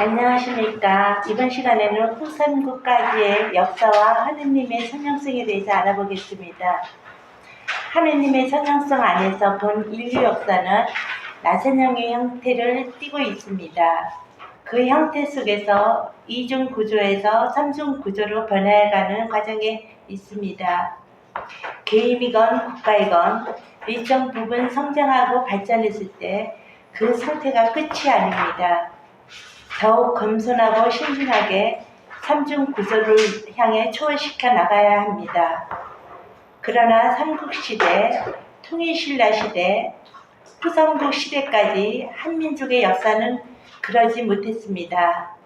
안녕하십니까. 이번 시간에는 후삼국까지의 역사와 하느님의 성령성에 대해서 알아보겠습니다. 하느님의 성령성 안에서 본 인류 역사는 나선형의 형태를 띠고 있습니다. 그 형태 속에서 이중 구조에서 삼중 구조로 변해가는 과정에 있습니다. 개인이건 국가이건 일정 부분 성장하고 발전했을 때 그 상태가 끝이 아닙니다. 더욱 검소하고 신중하게 삼중 구조를 향해 초월시켜 나가야 합니다. 그러나 삼국시대, 통일신라 시대, 후삼국 시대까지 한민족의 역사는 그러지 못했습니다.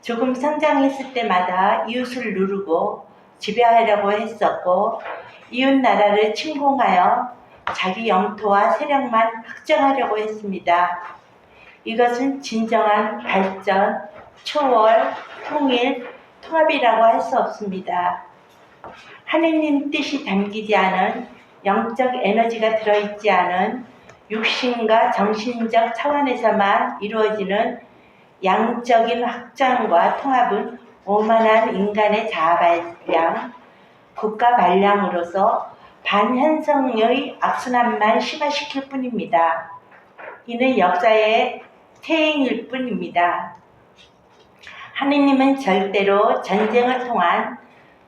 조금 성장했을 때마다 이웃을 누르고 지배하려고 했었고 이웃 나라를 침공하여 자기 영토와 세력만 확정하려고 했습니다. 이것은 진정한 발전, 초월, 통일, 통합이라고 할 수 없습니다. 하느님 뜻이 담기지 않은 영적 에너지가 들어있지 않은 육신과 정신적 차원에서만 이루어지는 양적인 확장과 통합은 오만한 인간의 자아 발량, 국가 발량으로서 반현성의 악순환만 심화시킬 뿐입니다. 이는 역사의 퇴행일 뿐입니다. 하느님은 절대로 전쟁을 통한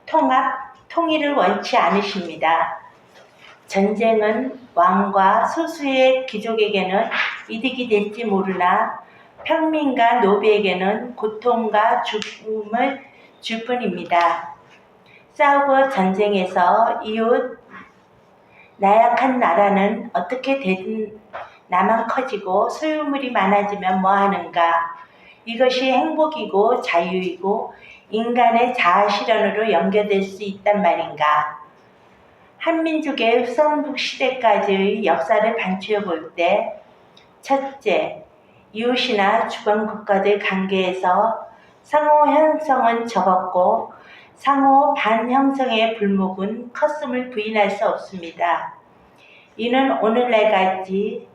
통합, 통일을 원치 않으십니다. 전쟁은 왕과 소수의 귀족에게는 이득이 될지 모르나 평민과 노비에게는 고통과 죽음을 줄 뿐입니다. 싸우고 전쟁에서 이웃 나약한 나라는 어떻게 되든 나만 커지고 소유물이 많아지면 뭐하는가? 이것이 행복이고 자유이고 인간의 자아 실현으로 연결될 수 있단 말인가? 한민족의 후삼국 시대까지의 역사를 반추해 볼 때, 첫째, 이웃이나 주변 국가들 관계에서 상호 형성은 적었고 상호 반형성의 불목은 컸음을 부인할 수 없습니다. 이는 오늘날까지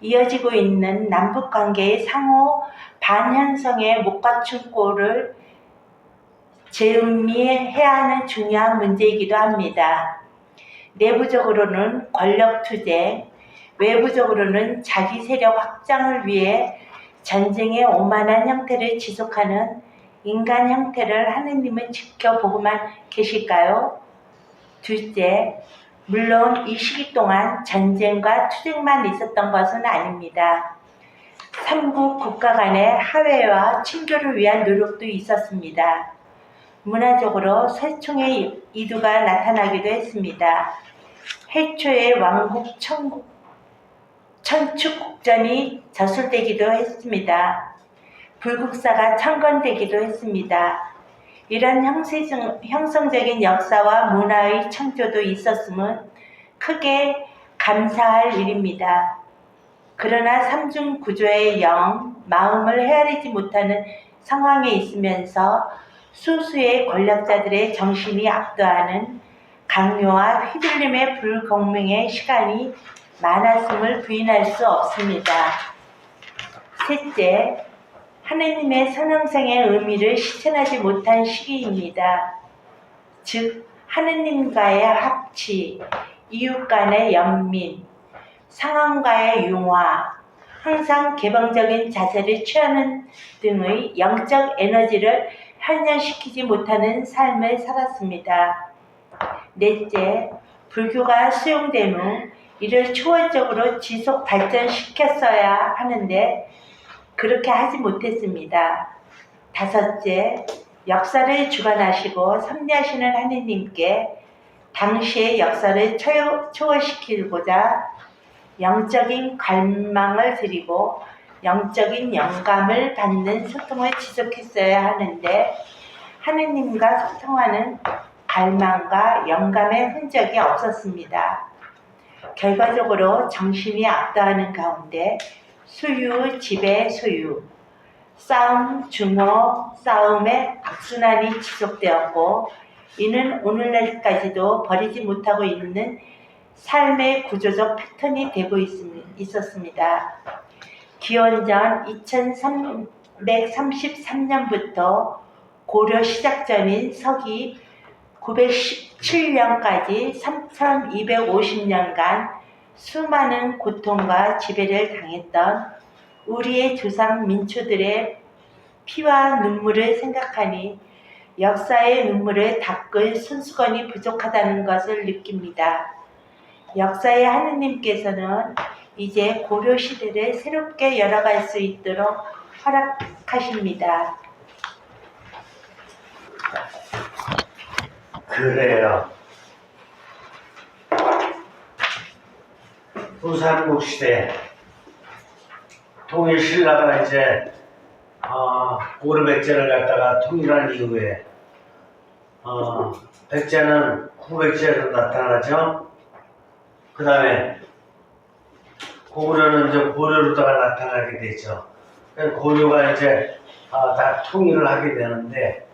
이어지고 있는 남북 관계의 상호 반현성의 못 갖춘 꼴을 재음미해야 하는 중요한 문제이기도 합니다. 내부적으로는 권력 투쟁, 외부적으로는 자기 세력 확장을 위해 전쟁의 오만한 형태를 지속하는 인간 형태를 하느님은 지켜보고만 계실까요? 둘째, 물론 이 시기 동안 전쟁과 투쟁만 있었던 것은 아닙니다. 삼국 국가 간의 화해와 친교를 위한 노력도 있었습니다. 문화적으로 설총의 이두가 나타나기도 했습니다. 해초의 왕국 천국, 천축 국전이 저술되기도 했습니다. 불국사가 창건되기도 했습니다. 이런 형성적인 역사와 문화의 창조도 있었음은 크게 감사할 일입니다. 그러나 삼중 구조의 영, 마음을 헤아리지 못하는 상황에 있으면서 수수의 권력자들의 정신이 압도하는 강요와 휘둘림의 불공명의 시간이 많았음을 부인할 수 없습니다. 셋째, 하느님의 선왕성의 의미를 실천하지 못한 시기입니다. 즉, 하느님과의 합치, 이웃 간의 연민, 상황과의 융화, 항상 개방적인 자세를 취하는 등의 영적 에너지를 현현시키지 못하는 삶을 살았습니다. 넷째, 불교가 수용된 후 이를 초월적으로 지속 발전시켰어야 하는데 그렇게 하지 못했습니다. 다섯째, 역사를 주관하시고 섭리하시는 하느님께 당시의 역사를 초월- 초월시키고자 영적인 갈망을 드리고 영적인 영감을 받는 소통을 지속했어야 하는데 하느님과 소통하는 갈망과 영감의 흔적이 없었습니다. 결과적으로 정신이 압도하는 가운데 수유, 지배, 소유, 싸움, 중호, 싸움의 악순환이 지속되었고 이는 오늘날까지도 버리지 못하고 있는 삶의 구조적 패턴이 되고 있, 있었습니다. 기원전 2003, 1133년부터 고려 시작 전인 서기 917년까지 3250년간 수많은 고통과 지배를 당했던 우리의 조상 민초들의 피와 눈물을 생각하니 역사의 눈물을 닦을 손수건이 부족하다는 것을 느낍니다. 역사의 하느님께서는 이제 고려 시대를 새롭게 열어갈 수 있도록 허락하십니다. 그래요. 부산국 시대 통일 신라가 이제 어, 고려 백제를 갖다가 통일한 이후에 어, 백제는 후백제로 나타나죠. 그 다음에 고구려는 이제 고려로다가 나타나게 되죠. 고려가 이제 어, 다 통일을 하게 되는데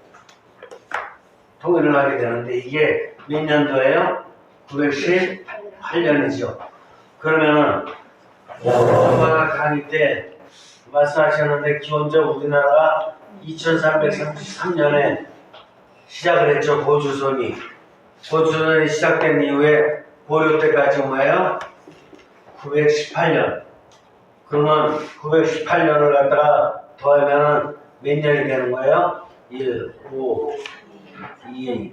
통일을 하게 되는데 이게 몇 년도예요? 918년이죠. 그러면은 엄마가 강의 때 말씀하셨는데 기원적 우리나라가 2333년에 시작을 했죠. 고조선이. 고조선이 시작된 이후에 고려 때까지 뭐예요? 918년. 그러면 918년을 갖다가 더하면은 몇 년이 되는 거예요? 1, 5, 2,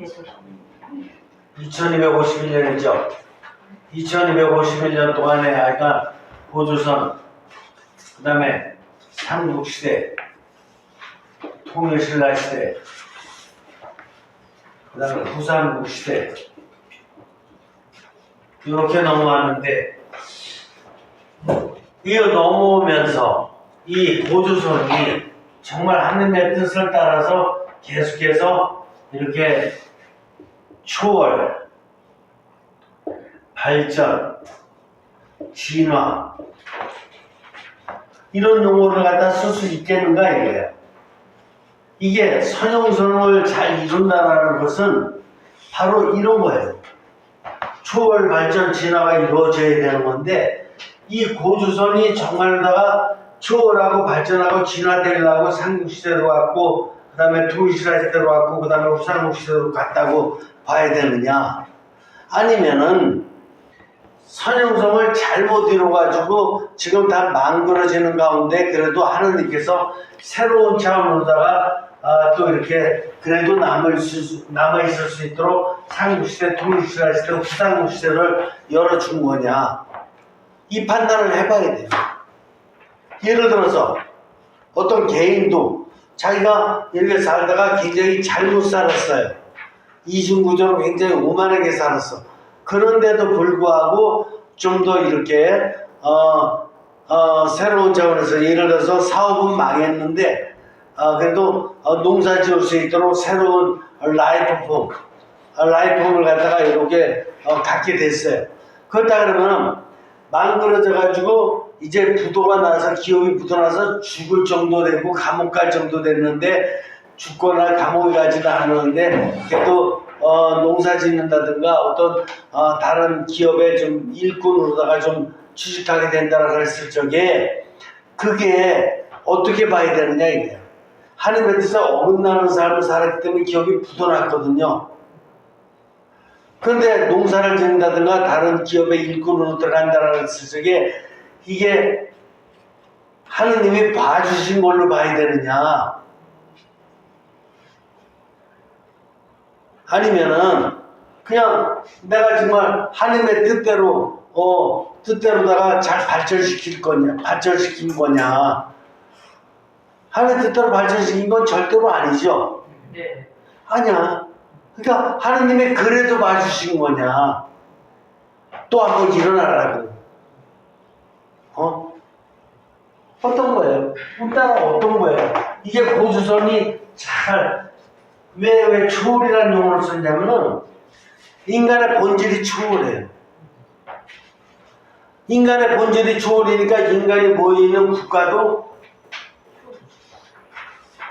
2251년이죠. 2251년 동안에 아이가 고조선, 그 다음에 삼국시대, 통일신라시대, 그 다음에 후삼국시대, 이렇게 넘어왔는데, 이어 넘어오면서 이 고조선이 정말 하느님의 뜻을 따라서 계속해서 이렇게 초월, 발전, 진화 이런 용어를 갖다 쓸 수 있겠는가 이거예요. 이게 선형선을 잘 이룬다는 것은 바로 이런 거예요. 초월, 발전, 진화가 이루어져야 되는 건데 이 고주선이 정말다가 초월하고 발전하고 진화되려고 삼국시대로 갔고 그 다음에 통일시대로 갔고 그 다음에 후삼국시대로 갔다고 봐야 되느냐 아니면은 선형성을 잘못 이뤄가지고 지금 다 망그러지는 가운데 그래도 하느님께서 새로운 차원으로다가 아, 또 이렇게 그래도 남을 수, 남아있을 수 있도록 삼국시대, 통일시대, 시대, 후삼국시대를 열어준 거냐 이 판단을 해봐야 돼요. 예를 들어서 어떤 개인도 자기가 이렇게 살다가 굉장히 잘못 살았어요. 이중구조로 굉장히 오만하게 살았어. 그런데도 불구하고 좀 더 이렇게 어, 어, 새로운 차원에서 예를 들어서 사업은 망했는데 어, 그래도 어, 농사 지을 수 있도록 새로운 라이프폼 어, 라이프폼을 갖다가 이렇게 어, 갖게 됐어요. 그렇다 그러면 망그러져 가지고 이제 부도가 나서 기업이 부도 나서 죽을 정도 되고 감옥 갈 정도 됐는데 죽거나 감옥에 가지도 않았는데 그래도 어, 농사 짓는다든가 어떤 어, 다른 기업의 좀 일꾼으로다가 좀 취직하게 된다고 그랬을 적에 그게 어떻게 봐야 되느냐 이거예요. 하나님의 뜻에 어긋나는 삶을 살았기 때문에 기업이 부도났거든요. 그런데 농사를 짓는다든가 다른 기업의 일꾼으로 들어간다는 했을 적에 이게 하느님이 봐주신 걸로 봐야 되느냐 아니면은 그냥 내가 정말 하나님의 뜻대로 어 뜻대로다가 잘 발전시킬 거냐 발전시킨 거냐. 하나님의 뜻대로 발전시킨 건 절대로 아니죠? 네. 아니야. 그러니까 하나님의 그래도 봐주신 거냐. 또 한 번 일어나라고. 어? 어떤 거예요? 따라 어떤 거예요? 이게 고주선이 잘 왜, 왜 초월이라는 용어를 썼냐면은, 인간의 본질이 초월해요. 인간의 본질이 초월이니까 인간이 모이는 국가도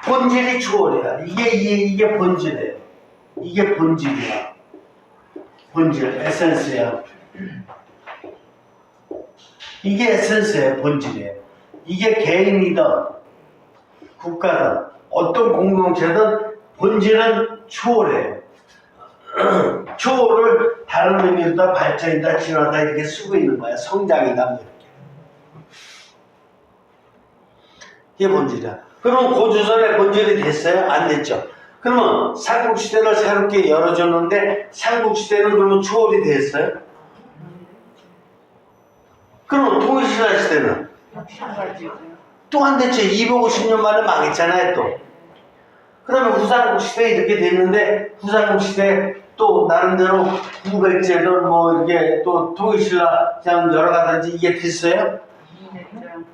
본질이 초월이야. 이게, 이게, 이게 본질이에요. 이게 본질이야. 본질, 에센스야. 이게 에센스예요, 본질이에요. 이게 개인이든, 국가든 어떤 공동체든 본질은 초월해요. 초월을 다른 의미로다 발전이다 진화다 이렇게 쓰고 있는 거야. 성장이다 뭐 이렇게. 이게 본질이야. 그럼 고조선의 본질이 됐어요? 안 됐죠? 그러면 삼국시대를 새롭게 열어줬는데 삼국시대는 그러면 초월이 됐어요? 그럼 통일신라 시대는 또 안 됐죠. 250년 만에 망했잖아요, 또. 그러면 후삼국 시대 이렇게 됐는데, 후삼국 시대 또 나름대로 900제든 뭐 이렇게 또 통일신라 그냥 여러 가지 이게 됐어요?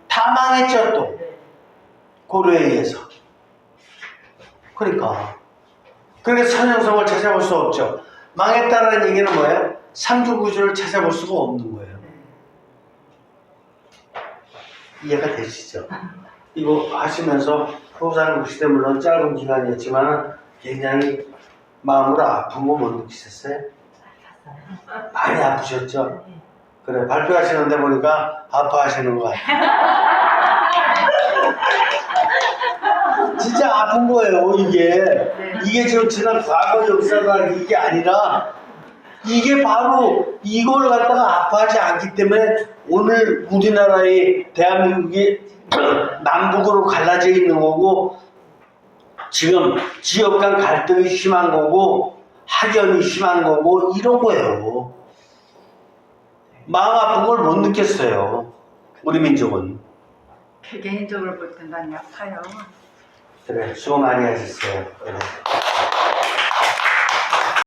다 망했죠, 또. 고려에 의해서. 그러니까. 그러니까 선형성을 찾아볼 수 없죠. 망했다는 얘기는 뭐예요? 삼중구조를 찾아볼 수가 없는 거예요. 이해가 되시죠? 이거 하시면서 후삼국 시대 물론 짧은 기간이었지만 굉장히 마음으로 아픈 거못 느끼셨어요? 많이 아프셨죠? 그래 발표하시는데 보니까 아파하시는 거 같아요. 진짜 아픈 거예요 이게 이게 지금 지난 과거 역사가 이게 아니라 이게 바로 이걸 갖다가 아파하지 않기 때문에 오늘 우리나라의 대한민국이 남북으로 갈라져 있는 거고 지금 지역 간 갈등이 심한 거고 학연이 심한 거고 이런 거예요. 마음 아픈 걸 못 느꼈어요. 우리 민족은. 개인적으로 볼 땐 많이 아파요. 그래 수고 많이 하셨어요. 그래.